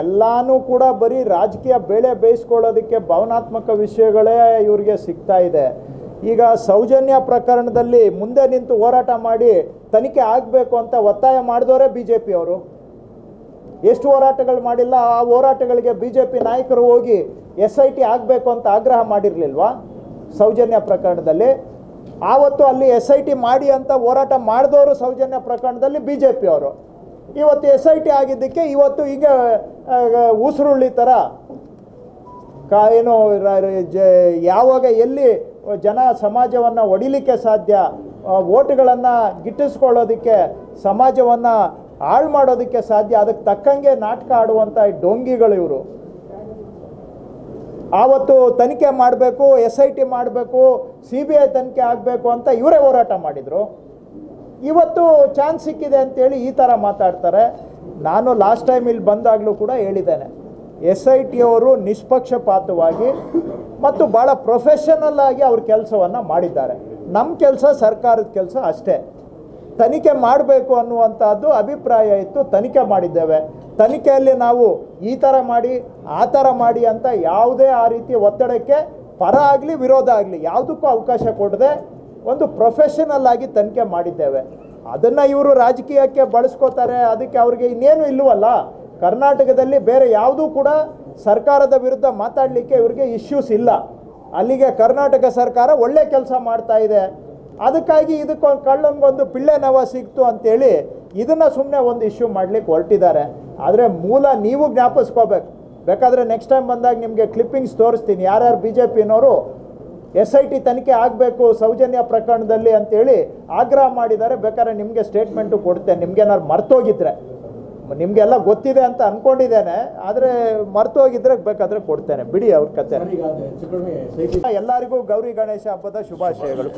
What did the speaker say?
ಎಲ್ಲಾನು ಕೂಡ ಬರೀ ರಾಜಕೀಯ ಬೇಳೆ ಬೇಯಿಸ್ಕೊಳ್ಳೋದಕ್ಕೆ ಭಾವನಾತ್ಮಕ ವಿಷಯಗಳೇ ಇವ್ರಿಗೆ ಸಿಗ್ತಾ ಇದೆ. ಈಗ ಸೌಜನ್ಯ ಪ್ರಕರಣದಲ್ಲಿ ಮುಂದೆ ನಿಂತು ಹೋರಾಟ ಮಾಡಿ ತನಿಖೆ ಆಗಬೇಕು ಅಂತ ಒತ್ತಾಯ ಮಾಡಿದವರೇ ಬಿ ಜೆ ಪಿಯವರು ಎಷ್ಟು ಹೋರಾಟಗಳು ಮಾಡಿಲ್ಲ, ಆ ಹೋರಾಟಗಳಿಗೆ ಬಿ ಜೆ ಪಿ ನಾಯಕರು ಹೋಗಿ ಎಸ್ ಐ ಟಿ ಆಗಬೇಕು ಅಂತ ಆಗ್ರಹ ಮಾಡಿರಲಿಲ್ವಾ ಸೌಜನ್ಯ ಪ್ರಕರಣದಲ್ಲಿ? ಆವತ್ತು ಅಲ್ಲಿ ಎಸ್ ಐ ಟಿ ಮಾಡಿ ಅಂತ ಹೋರಾಟ ಮಾಡಿದವರು ಸೌಜನ್ಯ ಪ್ರಕರಣದಲ್ಲಿ ಬಿ ಜೆ ಪಿಯವರು ಇವತ್ತು ಎಸ್ ಐ ಟಿ ಆಗಿದ್ದಕ್ಕೆ ಇವತ್ತು ಈಗ ಉಸಿರುಳ್ಳಿ ಥರ ಕಾ ಏನು ಯಾವಾಗ ಎಲ್ಲಿ ಜನ ಸಮಾಜವನ್ನು ಒಡಿಲಿಕ್ಕೆ ಸಾಧ್ಯ ಓಟ್ಗಳನ್ನು ಗಿಟ್ಟಿಸ್ಕೊಳ್ಳೋದಕ್ಕೆ, ಸಮಾಜವನ್ನು ಹಾಳು ಮಾಡೋದಕ್ಕೆ ಸಾಧ್ಯ, ಅದಕ್ಕೆ ತಕ್ಕಂಗೆ ನಾಟಕ ಆಡುವಂಥ ಡೋಂಗಿಗಳು ಇವರು. ಆವತ್ತು ತನಿಖೆ ಮಾಡಬೇಕು ಎಸ್ ಐ ಟಿ ಮಾಡಬೇಕು, ಸಿ ಬಿ ಐ ತನಿಖೆ ಆಗಬೇಕು ಅಂತ ಇವರೇ ಹೋರಾಟ ಮಾಡಿದರು. ಇವತ್ತು ಚಾನ್ಸ್ ಸಿಕ್ಕಿದೆ ಅಂತೇಳಿ ಈ ಥರ ಮಾತಾಡ್ತಾರೆ. ನಾನು ಲಾಸ್ಟ್ ಟೈಮ್ ಇಲ್ಲಿ ಬಂದಾಗಲೂ ಕೂಡ ಹೇಳಿದ್ದೇನೆ. ಎಸ್ ಐ ಟಿ ಅವರು ನಿಷ್ಪಕ್ಷಪಾತವಾಗಿ ಮತ್ತು ಭಾಳ ಪ್ರೊಫೆಷನಲ್ ಆಗಿ ಅವ್ರ ಕೆಲಸವನ್ನು ಮಾಡಿದ್ದಾರೆ. ನಮ್ಮ ಕೆಲಸ ಸರ್ಕಾರದ ಕೆಲಸ ಅಷ್ಟೇ. ತನಿಖೆ ಮಾಡಬೇಕು ಅನ್ನುವಂಥದ್ದು ಅಭಿಪ್ರಾಯ ಇತ್ತು, ತನಿಖೆ ಮಾಡಿದ್ದೇವೆ. ತನಿಖೆಯಲ್ಲಿ ನಾವು ಈ ಥರ ಮಾಡಿ, ಆ ಥರ ಮಾಡಿ ಅಂತ ಯಾವುದೇ ಆ ರೀತಿ ಒತ್ತಡಕ್ಕೆ ಪರ ಆಗಲಿ, ವಿರೋಧ ಆಗಲಿ, ಯಾವುದಕ್ಕೂ ಅವಕಾಶ ಕೊಡದೆ ಒಂದು ಪ್ರೊಫೆಷನಲ್ ಆಗಿ ತನಿಖೆ ಮಾಡಿದ್ದೇವೆ. ಅದನ್ನು ಇವರು ರಾಜಕೀಯಕ್ಕೆ ಬಳಸ್ಕೋತಾರೆ, ಅದಕ್ಕೆ ಅವ್ರಿಗೆ ಇನ್ನೇನು ಇಲ್ಲವಲ್ಲ? ಕರ್ನಾಟಕದಲ್ಲಿ ಬೇರೆ ಯಾವುದೂ ಕೂಡ ಸರ್ಕಾರದ ವಿರುದ್ಧ ಮಾತಾಡಲಿಕ್ಕೆ ಇವರಿಗೆ ಇಶ್ಯೂಸ್ ಇಲ್ಲ. ಅಲ್ಲಿಗೆ ಕರ್ನಾಟಕ ಸರ್ಕಾರ ಒಳ್ಳೆ ಕೆಲಸ ಮಾಡ್ತಾ ಇದೆ. ಅದಕ್ಕಾಗಿ ಇದಕ್ಕೊಂದು ಕಳ್ಳಂಗೊಂದು ಪಿಳ್ಳೆ ನವ ಸಿಕ್ತು ಅಂತೇಳಿ ಇದನ್ನು ಸುಮ್ಮನೆ ಒಂದು ಇಶ್ಯೂ ಮಾಡ್ಲಿಕ್ಕೆ ಹೊರಟಿದ್ದಾರೆ. ಆದರೆ ಮೂಲ ನೀವು ಜ್ಞಾಪಿಸ್ಕೋಬೇಕು. ಬೇಕಾದರೆ ನೆಕ್ಸ್ಟ್ ಟೈಮ್ ಬಂದಾಗ ನಿಮಗೆ ಕ್ಲಿಪ್ಪಿಂಗ್ಸ್ ತೋರಿಸ್ತೀನಿ. ಯಾರ್ಯಾರು ಬಿ ಜೆ ಪಿನವರು ಎಸ್ ಐ ಟಿ ತನಿಖೆ ಆಗಬೇಕು ಸೌಜನ್ಯ ಪ್ರಕರಣದಲ್ಲಿ ಅಂತೇಳಿ ಆಗ್ರಹ ಮಾಡಿದ್ದಾರೆ. ಬೇಕಾದ್ರೆ ನಿಮಗೆ ಸ್ಟೇಟ್ಮೆಂಟು ಕೊಡ್ತೇನೆ. ನಿಮ್ಗೇನಾದ್ರು ಮರ್ತೋಗಿದ್ರೆ. ನಿಮಗೆಲ್ಲ ಗೊತ್ತಿದೆ ಅಂತ ಅಂದ್ಕೊಂಡಿದ್ದೇನೆ ಆದರೆ ಮರ್ತೋಗಿದ್ರೆ ಬೇಕಾದರೆ ಕೊಡ್ತೇನೆ. ಬಿಡಿ ಅವ್ರ ಕತೆ. ಎಲ್ಲರಿಗೂ ಗೌರಿ ಗಣೇಶ ಹಬ್ಬದ ಶುಭಾಶಯಗಳು.